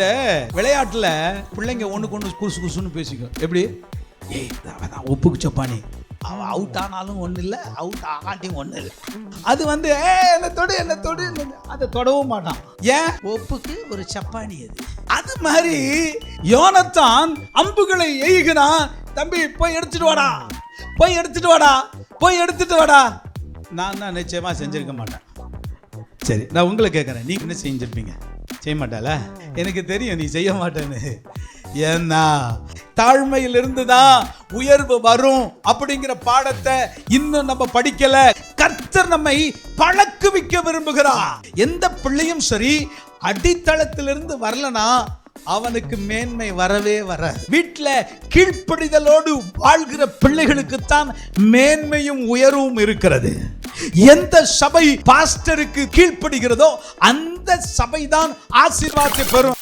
இந்த விளையாட்டுல பிள்ளைங்க ஒண்ணுக்கு ஒண்ணு குசு குசுன்னு பேசிக்கும். எப்படி? ஏய் தான் ஒப்புக்கு சப்பானி. அவன் அவுட் ஆனாலும் ஒண்ணு இல்ல அவுட் ஆகாட்டியும் ஒன்றும் இல்லை. அது வந்து ஏ என்ன தொடு என்ன தொடு அதை தொடவும் மாட்டான். ஏன்? ஒப்புக்கு ஒரு சப்பானி அது. அது மாதிரி யோனத்தான் அம்புகளை எய்கிறான் தம்பி போய் எடுத்துட்டு வாடா. போய் எடுத்துட்டு வாடா. போய் எடுத்துட்டு வாடா. நான் தான் நிச்சயமா செஞ்சிருக்க மாட்டேன். சரி நான் உங்களை கேட்குறேன் நீங்கள் என்ன செஞ்சிருப்பீங்க? செய்ய மாட்டால எனக்கு தெரியும் நீ செய்ய மாட்டேன்னு. ஏன்னா தாழ்மையிலிருந்து தான் உயர்வு வரும் அப்படிங்கிற பாடத்தை இன்னும் நம்ம படிக்கல. கர்த்தர் நம்மை பழக்குவிக்க விரும்புகிறார். எந்த பிள்ளையும் சரி அடித்தளத்திலிருந்து வரலனா அவனுக்கு மேன்மை வரவே வர வீட்டில் கீழ்ப்படிதலோடு வாழ்கிற பிள்ளைகளுக்குத்தான் மேன்மையும் உயர்வும் இருக்கிறது. எந்த சபை பாஸ்டருக்கு கீழ்ப்படுகிறதோ அந்த சபைதான் ஆசீர்வாதத்தை பெறும்.